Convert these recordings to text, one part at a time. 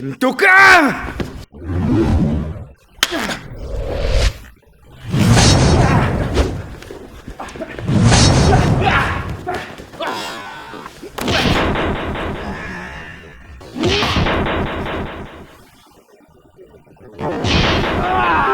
김독강! Ah!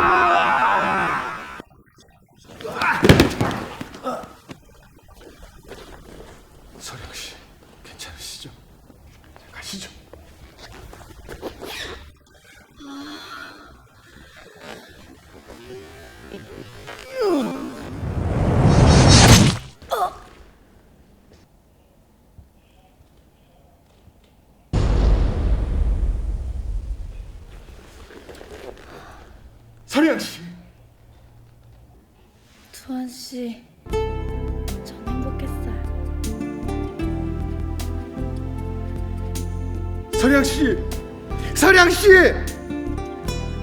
서령 씨, 투아 씨, 전 행복했어요. 서령 씨, 서령 씨.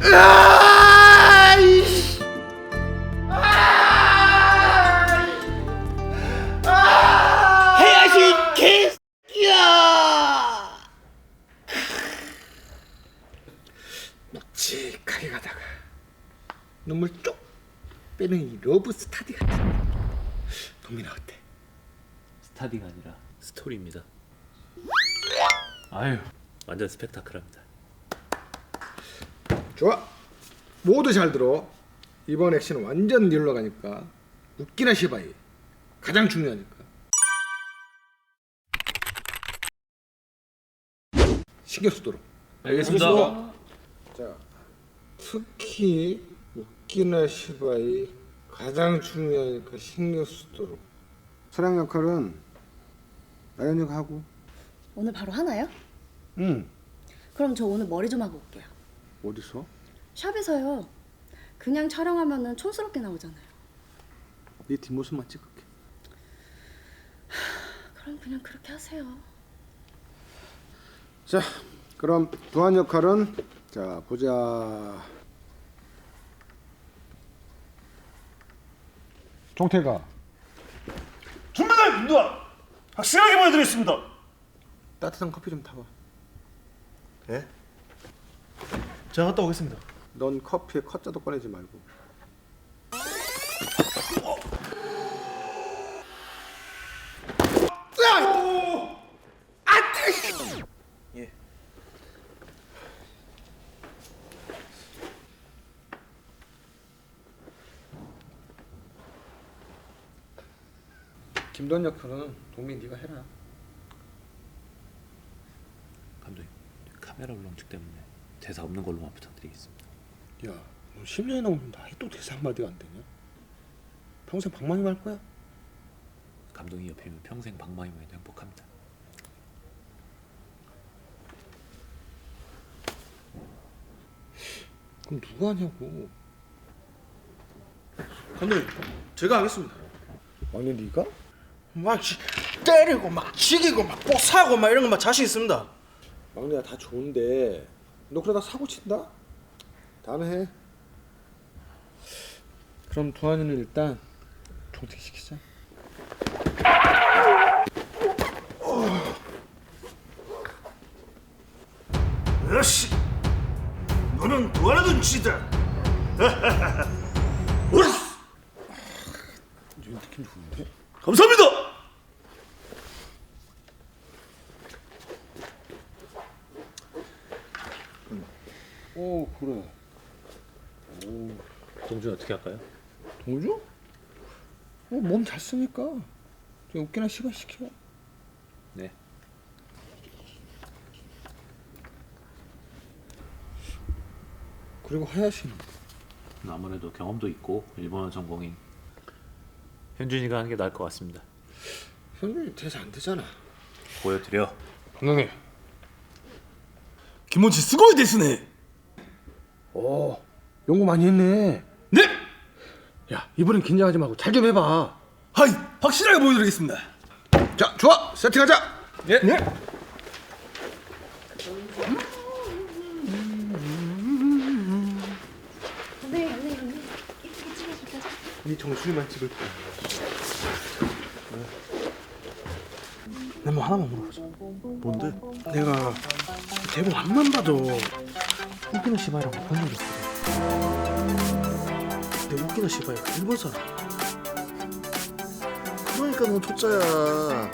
으아! 이씨. 해야지 개야! 묵직하게 가다가 눈물 쪽 빼는 이 러브 스타디 같은 동민아 어때? 스타디가 아니라 스토리입니다. 아유 완전 스펙타클합니다. 좋아 모두 잘 들어 이번 액션은 완전 리얼로 가니까 웃기나 시바이 가장 중요하니까 신경 쓰도록 알겠습니다. 자 특히 웃기나 시바이 가장 중요하니까 신경 쓰도록 사랑 역할은 나연이가 하고 오늘 바로 하나요? 응 그럼 저 오늘 머리 좀 하고 올게요. 어디서? 샵에서요. 그냥 촬영하면은 촌스럽게 나오잖아요. 네 뒷모습만 찍을게 그럼 그냥 그렇게 하세요. 자, 그럼 두한 역할은 자 보자. 종태가 준비된 김도환 확실하게 보여드리겠습니다. 따뜻한 커피 좀 타봐. 예? 제가 갔다 오겠습니다. 넌 커피에 컷자도 꺼내지 말고. 김도한 역할은 동민 네가 해라. 감독님 카메라 울렁증 때문에 대사 없는 걸로만 부탁드리겠습니다. 야, 너 10년이 넘었는데 아직도 대사 한마디가 안 되냐? 평생 방망이 할 거야? 감독이 옆에면 평생 방망이만 해도 행복합니다. 그럼 누가 하냐고. 감독님, 제가 하겠습니다. 막내 네가? 막 지- 때리고 막 죽이고 막 뽀사고 막 이런 거 막 자신 있습니다. 막내야 다 좋은데 너 그러다 사고 친다? 다음에 해. 그럼 두한이는 일단 종택 시키자. 역시 너는 도와라던 쥐다. 으스! 이 느낌 좋은데? 감사합니다. 오 그래. 오 동준 어떻게 할까요? 동주? 어, 몸잘 쓰니까 웃기나 시간 시켜. 네. 그리고 하야시는 아무래도 경험도 있고 일본어 전공인 현준이가 하는 게 나을 것 같습니다. 현준이 대사 안 되잖아. 보여드려. 감독님. 김원치 수고이 데스네. 오 연구 많이 했네. 네. 야 이번엔 긴장하지 말고 잘 좀 해봐. 하이 확실하게 보여드리겠습니다. 자 좋아 세팅하자. 예. 네. 네 정수리만 찍을 거야. 내뭐 하나만 물어보자. 뭔데? 내가 대본 앞만 봐도 웃기는 시바이라고 본 적이 있거든. 근데 웃기는 시바이가 일본 사람. 그러니까 넌 초짜야.